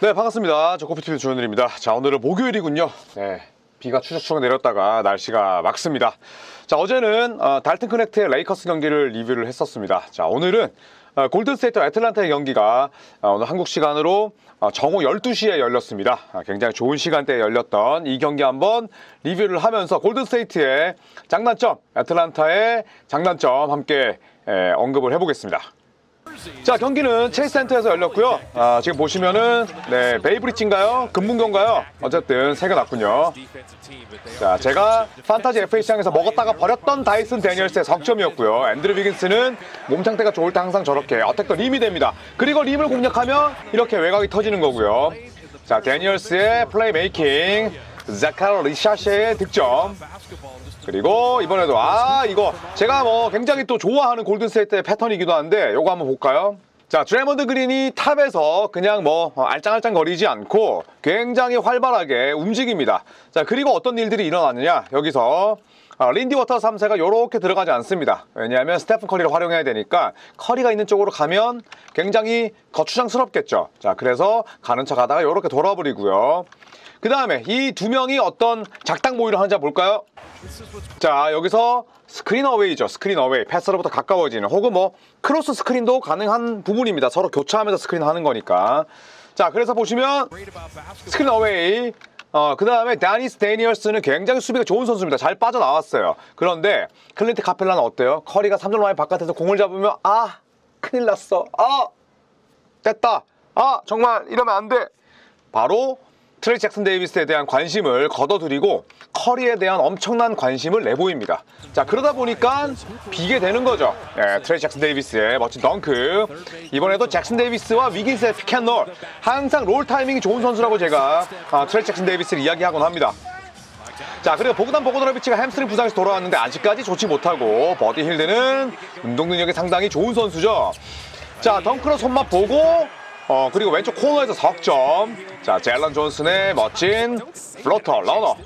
네, 반갑습니다. 저 코피TV 조현일입니다. 자, 오늘은 목요일이군요. 네, 비가 추적추적 내렸다가 날씨가 맑습니다. 자, 어제는 어, 달튼 커넥트의 레이커스 경기를 리뷰를 했었습니다. 자, 오늘은 어, 골든스테이트 애틀란타의 경기가 어, 오늘 한국 시간으로 어, 정오 12시에 열렸습니다. 아, 굉장히 좋은 시간대에 열렸던 이 경기 한번 리뷰를 하면서 골든스테이트의 장단점, 애틀란타의 장단점 함께 에, 언급을 해보겠습니다. 자 경기는 체이스 센터에서 열렸고요. 아, 지금 보시면은 네 베이브리지인가요? 금문교인가요? 어쨌든 세개 났군요. 자 제가 판타지 FA 시장에서 먹었다가 버렸던 다이슨 데니얼스의 석점이었고요. 앤드류 비긴스는 몸 상태가 좋을 때 항상 저렇게 어택더 림이 됩니다. 그리고 림을 공략하면 이렇게 외곽이 터지는 거고요. 자 데니얼스의 플레이 메이킹, 자카르 리샤쉐의 득점. 그리고 이번에도 아 이거 제가 뭐 굉장히 또 좋아하는 골든스테이트의 패턴이기도 한데 요거 한번 볼까요? 자 드레먼드 그린이 탑에서 그냥 뭐 알짱알짱 거리지 않고 굉장히 활발하게 움직입니다. 자 그리고 어떤 일들이 일어났느냐 여기서 아, 린디 워터 3세가 이렇게 들어가지 않습니다. 왜냐하면 스테픈 커리를 활용해야 되니까 커리가 있는 쪽으로 가면 굉장히 거추장스럽겠죠. 자 그래서 가는 척 하다가 이렇게 돌아버리고요. 그 다음에 이 두 명이 어떤 작당 모의를 하는지 볼까요? 자 여기서 스크린 어웨이죠. 스크린 어웨이. 패스로부터 가까워지는 혹은 뭐 크로스 스크린도 가능한 부분입니다. 서로 교차하면서 스크린 하는 거니까. 자 그래서 보시면 스크린 어웨이. 어, 그 다음에 다니스 데니얼스는 굉장히 수비가 좋은 선수입니다. 잘 빠져나왔어요. 그런데 클린트 카펠라는 어때요? 커리가 3점 라인 바깥에서 공을 잡으면 아 큰일 났어. 아 됐다. 아 정말 이러면 안 돼. 바로 트레이 잭슨 데이비스에 대한 관심을 걷어들이고 커리에 대한 엄청난 관심을 내보입니다. 자 그러다 보니까 비게 되는 거죠. 예, 트레이 잭슨 데이비스의 멋진 덩크. 이번에도 잭슨 데이비스와 위긴스의 피켄롤. 항상 롤 타이밍이 좋은 선수라고 제가 아, 트레이 잭슨 데이비스를 이야기하곤 합니다. 자 그리고 보그단 보고드라비치가 햄스트링 부상에서 돌아왔는데 아직까지 좋지 못하고 버디 힐드는 운동 능력이 상당히 좋은 선수죠. 자 덩크로 손맛 보고 어 그리고 왼쪽 코너에서 석점. 자 젤런 존슨의 멋진 플로터 러너.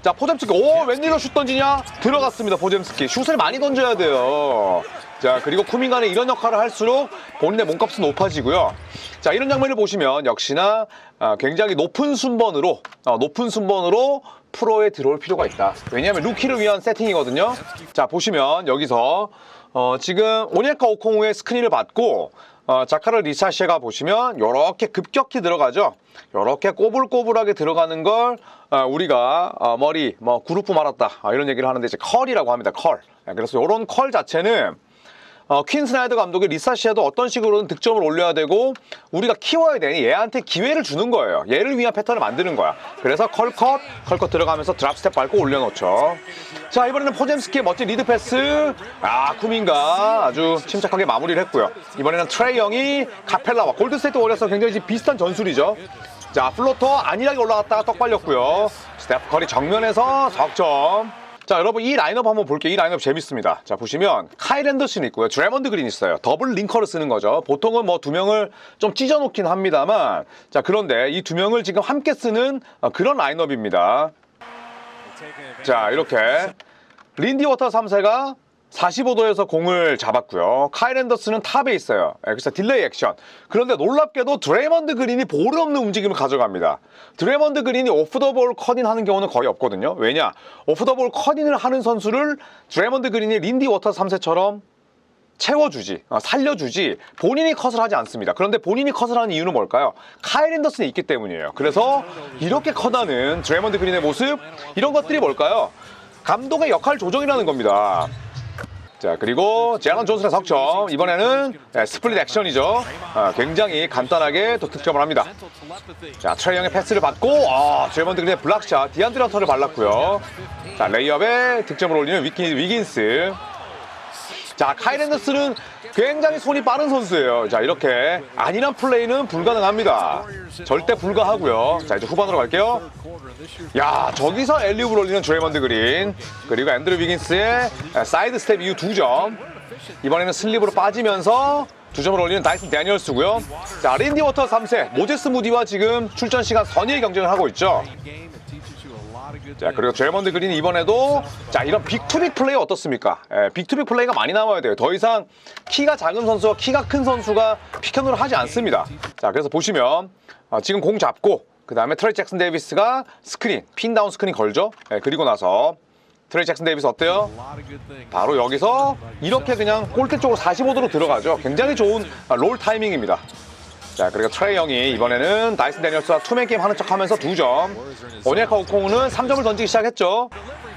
자 포잼스키 오 웬일로 슛 던지냐 들어갔습니다 포잼스키 슛을 많이 던져야 돼요. 자 그리고 쿠밍간에 이런 역할을 할수록 본인의 몸값은 높아지고요. 자 이런 장면을 보시면 역시나 아, 굉장히 높은 순번으로 어, 높은 순번으로 프로에 들어올 필요가 있다. 왜냐하면 루키를 위한 세팅이거든요. 자 보시면 여기서 어, 지금 오니에카 오콩우의 스크린을 받고 어, 자카르 리사시가 보시면 이렇게 급격히 들어가죠. 이렇게 꼬불꼬불하게 들어가는 걸 어, 우리가 어, 머리 뭐 그룹프 말았다 아, 이런 얘기를 하는데 이제 컬이라고 합니다. 컬. 예, 그래서 이런 컬 자체는 어, 퀸 스나이더 감독이 리사시아도 어떤 식으로든 득점을 올려야 되고 우리가 키워야 되니 얘한테 기회를 주는 거예요. 얘를 위한 패턴을 만드는 거야. 그래서 컬컷, 컬컷 들어가면서 드랍 스텝 밟고 올려놓죠. 자 이번에는 포잼스키의 멋진 리드 패스. 아 쿠민가 아주 침착하게 마무리를 했고요. 이번에는 트레이 영이 카펠라와 골드스테이트 워리어스 굉장히 비슷한 전술이죠. 자 플로터 안일하게 올라갔다가 떡 발렸고요. 스테프 커리 정면에서 석점. 자 여러분 이 라인업 한번 볼게요. 이 라인업 재밌습니다. 자 보시면 카일 앤더슨이 있고요. 드래먼드 그린 있어요. 더블 링커를 쓰는 거죠. 보통은 뭐 두 명을 좀 찢어 놓긴 합니다만 자 그런데 이 두 명을 지금 함께 쓰는 어, 그런 라인업입니다. 자 이렇게 린디 워터 3세가 45도에서 공을 잡았고요. 카일 앤더슨은 탑에 있어요. 예, 그래서 딜레이 액션. 그런데 놀랍게도 드레먼드 그린이 볼 없는 움직임을 가져갑니다. 드레먼드 그린이 오프 더 볼 커닝 하는 경우는 거의 없거든요. 왜냐? 오프 더 볼 커닝을 하는 선수를 드레먼드 그린이 린디 워터 3세처럼 채워주지, 어, 살려주지, 본인이 컷을 하지 않습니다. 그런데 본인이 컷을 하는 이유는 뭘까요? 카일 앤더슨이 있기 때문이에요. 그래서 이렇게 컷하는 드레먼드 그린의 모습, 이런 것들이 뭘까요? 감독의 역할 조정이라는 겁니다. 자 그리고 제런 존슨의 석점. 이번에는 네, 스플릿 액션이죠. 아, 굉장히 간단하게 또 득점을 합니다. 자 트레이영의 패스를 받고 아, 드레먼드 그린의 블락샷. 디안드레 헌터를 발랐고요. 자 레이업에 득점을 올리는 위킨, 위긴스 자 앤더슨은 굉장히 손이 빠른 선수예요. 자 이렇게 안일한 플레이는 불가능합니다. 절대 불가하고요. 자 이제 후반으로 갈게요. 야 저기서 엘리웁을 올리는 드레먼드 그린 그리고 앤드류 비긴스의 사이드 스텝 이후 두 점. 이번에는 슬립으로 빠지면서 두 점을 올리는 다이슨 데니얼스고요. 자 린디 워터 3세 모제스 무디와 지금 출전 시간 선의의 경쟁을 하고 있죠 자 그리고 드레먼드 그린이 이번에도 자 이런 빅투빅 플레이 어떻습니까? 예, 빅투빅 플레이가 많이 나와야 돼요. 더 이상 키가 작은 선수와 키가 큰 선수가 피켄으로 하지 않습니다. 자 그래서 보시면 어, 지금 공 잡고 그 다음에 트레이 잭슨 데이비스가 스크린 핀 다운 스크린 걸죠. 네, 그리고 나서 트레이 잭슨 데이비스 어때요? 바로 여기서 이렇게 그냥 골대 쪽으로 45도로 들어가죠. 굉장히 좋은 아, 롤 타이밍입니다. 자, 그리고 트레이 형이 이번에는 다이슨 데니얼스와 투맨 게임 하는 척 하면서 2점. 오니아카 오콩은 3점을 던지기 시작했죠.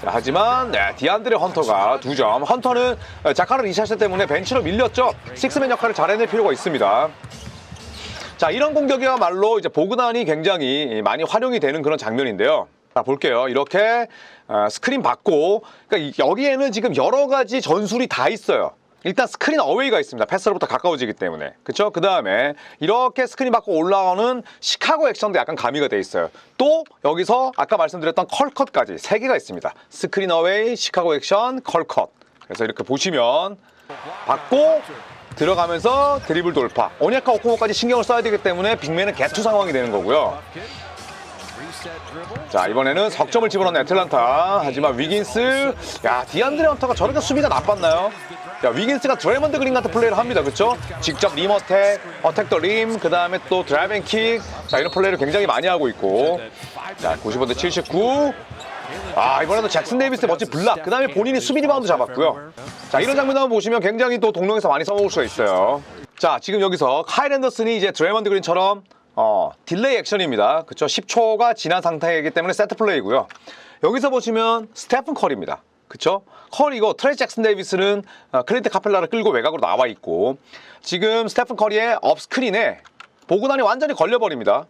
자, 하지만 네, 디안드레 헌터가 2점. 헌터는 어, 자카르 리샤스 때문에 벤치로 밀렸죠. 식스맨 역할을 잘 해낼 필요가 있습니다. 자, 이런 공격이야말로 이제 보그단이 굉장히 많이 활용이 되는 그런 장면인데요. 자, 볼게요. 이렇게 어, 스크린 받고, 그러니까 이- 여기에는 지금 여러 가지 전술이 다 있어요. 일단 스크린 어웨이가 있습니다. 패스로부터 가까워지기 때문에. 그쵸? 그 다음에 이렇게 스크린 받고 올라오는 시카고 액션도 약간 가미가 돼 있어요. 또 여기서 아까 말씀드렸던 컬컷까지 세 개가 있습니다. 스크린 어웨이, 시카고 액션, 컬컷. 그래서 이렇게 보시면 받고 들어가면서 드리블 돌파. 오니아카 오코모까지 신경을 써야 되기 때문에 빅맨은 개투 상황이 되는 거고요. 자 이번에는 석점을 집어넣는 애틀란타 하지만 위긴스 야 디안드레 헌터가 저렇게 수비가 나빴나요? 야 위긴스가 드래먼드 그린 같은 플레이를 합니다. 그쵸? 직접 림 어택 어택 더 림 그 다음에 또 드라이빙 킥자 이런 플레이를 굉장히 많이 하고 있고. 자 95 대 79 아 이번에도 잭슨 데이비스의 멋진 블락. 그 다음에 본인이 수비 리바운드 잡았고요. 자 이런 장면 한번 보시면 굉장히 또 동룡에서 많이 써먹을 수가 있어요. 자 지금 여기서 카일 앤더슨이 이제 드래먼드 그린처럼 어 딜레이 액션입니다. 그쵸? 10초가 지난 상태이기 때문에 세트 플레이고요. 여기서 보시면 스테픈 컬입니다 그쵸? 컬이고 트레이 잭슨 데이비스는 어, 클린트 카펠라를 끌고 외곽으로 나와 있고 지금 스테픈 커리의 업스크린에 보고난이 완전히 걸려버립니다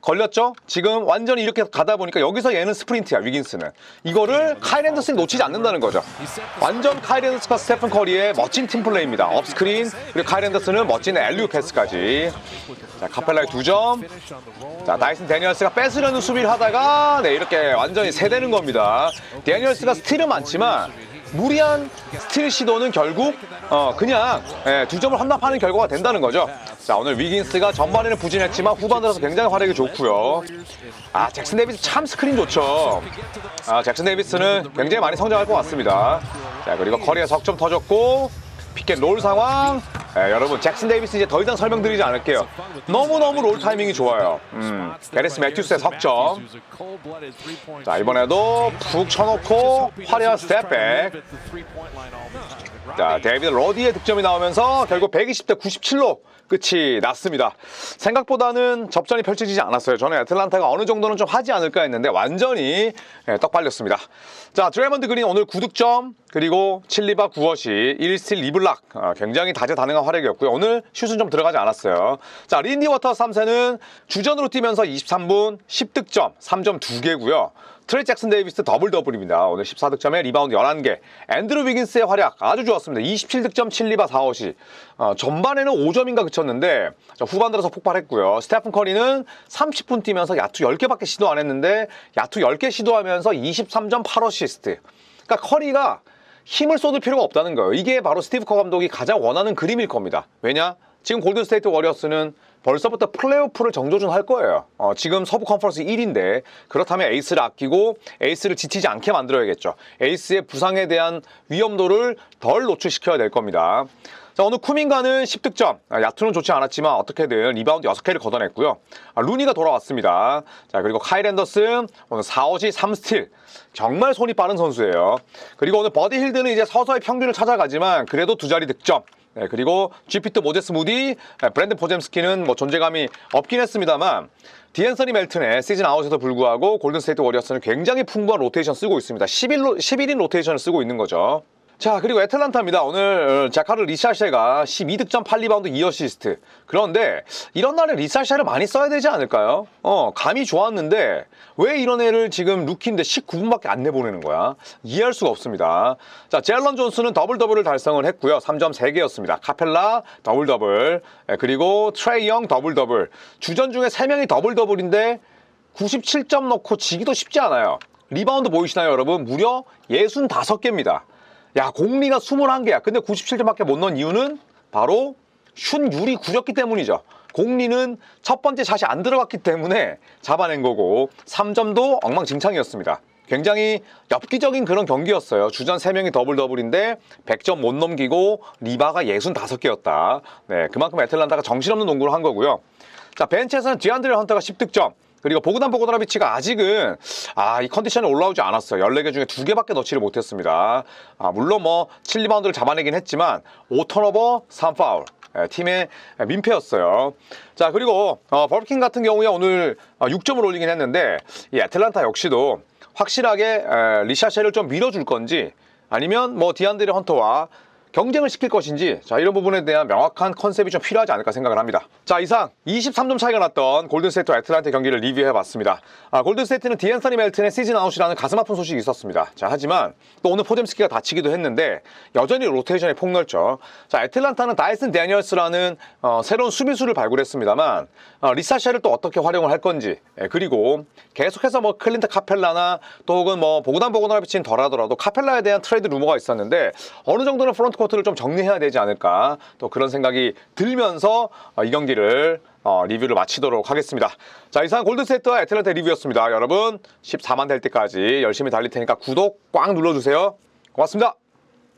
걸렸죠? 지금 완전히 이렇게 가다 보니까 여기서 얘는 스프린트야 위긴스는. 이거를 카일 앤더슨이 놓치지 않는다는 거죠. 완전 카일 앤더슨과 스테픈 커리의 멋진 팀플레이입니다. 업스크린 그리고 카일 앤더슨은 멋진 엘리오 패스까지. 자 카펠라의 두점. 자 다이슨 데니얼스가 뺏으려는 수비를 하다가 네 이렇게 완전히 세대는 겁니다. 데니얼스가 스틸은 많지만 무리한 스틸 시도는 결국 어 그냥 예, 두 점을 헌납하는 결과가 된다는 거죠. 자 오늘 위긴스가 전반에는 부진했지만 후반 들어서 굉장히 활약이 좋고요. 아 잭슨 데이비스 참 스크린 좋죠. 아 잭슨 데이비스는 굉장히 많이 성장할 것 같습니다. 자 그리고 커리어 석점 터졌고 피켓 롤 상황. 예, 여러분 잭슨 데이비스 이제 더 이상 설명드리지 않을게요. 너무 너무 롤 타이밍이 좋아요. 음, 게레스 매튜스의 석점. 자 이번에도 푹 쳐놓고 화려한 스텝백. 자, 데이비드 로디의 득점이 나오면서 결국 120대 97로 끝이 났습니다. 생각보다는 접전이 펼쳐지지 않았어요. 저는 애틀란타가 어느 정도는 좀 하지 않을까 했는데 완전히 예, 떡 발렸습니다. 자, 드래먼드 그린 오늘 9득점 그리고 7리바 9어시 1스틸 2블락 어, 굉장히 다재다능한 활약이었고요. 오늘 슛은 좀 들어가지 않았어요. 자, 린디 워터 3세는 주전으로 뛰면서 23분 10득점 3점 2개고요. 트레이 잭슨 데이비스 더블 더블입니다. 오늘 14득점에 리바운드 11개. 앤드루 위긴스의 활약 아주 좋았습니다. 27득점 7리바 4어시. 어, 전반에는 5점인가 그쳤는데 자, 후반 들어서 폭발했고요. 스테픈 커리는 30분 뛰면서 야투 10개밖에 시도 안 했는데 야투 10개 시도하면서 23점 8어시스트. 그러니까 커리가 힘을 쏟을 필요가 없다는 거예요. 이게 바로 스티브 커 감독이 가장 원하는 그림일 겁니다. 왜냐? 지금 골든스테이트 워리어스는 벌써부터 플레이오프를 정조준 할 거예요. 어, 지금 서부 컨퍼런스 1인데 그렇다면 에이스를 아끼고 에이스를 지치지 않게 만들어야겠죠. 에이스의 부상에 대한 위험도를 덜 노출시켜야 될 겁니다. 자, 오늘 쿠민가는 10득점. 아, 야투는 좋지 않았지만 어떻게든 리바운드 6개를 걷어냈고요. 아, 루니가 돌아왔습니다. 자, 그리고 카일 앤더슨 오늘 4호시 3스틸. 정말 손이 빠른 선수예요. 그리고 오늘 버디 힐드는 이제 서서히 평균을 찾아가지만 그래도 두 자리 득점. 네, 그리고 GP2 모제스 무디, 네, 브랜든 포잼스키는 뭐 존재감이 없긴 했습니다만 디앤서니 멜튼의 시즌 아웃에도 불구하고 골든스테이트 워리어스는 굉장히 풍부한 로테이션 쓰고 있습니다. 11로, 11인 로테이션을 쓰고 있는 거죠. 자 그리고 애틀란타입니다. 오늘 어, 자카르 리샤쉐가 12득점 8리바운드 2어시스트. 그런데 이런 날에 리샤쉐를 많이 써야 되지 않을까요? 어 감이 좋았는데 왜 이런 애를 지금 루키인데 19분밖에 안 내보내는 거야? 이해할 수가 없습니다. 자 젤런 존스는 더블 더블을 달성을 했고요. 3점 3개였습니다. 카펠라 더블 더블 예, 그리고 트레이 영 더블 더블 주전 중에 3명이 더블 더블인데 97점 넣고 지기도 쉽지 않아요. 리바운드 보이시나요, 여러분? 무려 65개입니다. 야, 공리가 21개야. 근데 97점밖에 못 넣은 이유는 바로 슛 율이 구렸기 때문이죠. 공리는 첫 번째 샷이 안 들어갔기 때문에 잡아낸 거고 3점도 엉망진창이었습니다. 굉장히 엽기적인 그런 경기였어요. 주전 3명이 더블 더블인데 100점 못 넘기고 리바가 65개였다. 네, 그만큼 애틀란타가 정신없는 농구를 한 거고요. 자, 벤치에서는 디안드레 헌터가 10득점. 그리고 보그단 보고드라비치가 아직은 아, 이 컨디션에 올라오지 않았어요. 14개 중에 2개밖에 넣지를 못했습니다. 아, 물론 뭐 7리바운드를 잡아내긴 했지만 5턴오버 3파울. 예, 팀의 민폐였어요. 자, 그리고 어, 버킹 같은 경우에 오늘 어, 6점을 올리긴 했는데 이 애틀란타 역시도 확실하게 에, 리샤쉐를 좀 밀어줄 건지 아니면 뭐 디안드레 헌터와 경쟁을 시킬 것인지 자 이런 부분에 대한 명확한 컨셉이 좀 필요하지 않을까 생각을 합니다. 자 이상 23점 차이가 났던 골든스테이트와 애틀란타 경기를 리뷰해봤습니다. 아, 골든스테이트는 디앤서니 멜튼의 시즌 아웃이라는 가슴 아픈 소식이 있었습니다. 자 하지만 또 오늘 포뎀스키가 다치기도 했는데 여전히 로테이션이 폭넓죠. 자 애틀란타는 다이슨 데니얼스라는 어, 새로운 수비수를 발굴했습니다만 어, 리사샤를 또 어떻게 활용을 할 건지 예, 그리고 계속해서 뭐 클린트 카펠라나 또 혹은 뭐 보고단 보고나비치는 덜하더라도 카펠라에 대한 트레이드 루머가 있었는데 어느 정도는 프론트 코 트를 좀 정리해야 되지 않을까 또 그런 생각이 들면서 어, 이 경기를 어, 리뷰를 마치도록 하겠습니다. 자 이상 골든세트와 애틀란타 리뷰였습니다. 여러분 14만 될 때까지 열심히 달릴 테니까 구독 꽉 눌러주세요. 고맙습니다.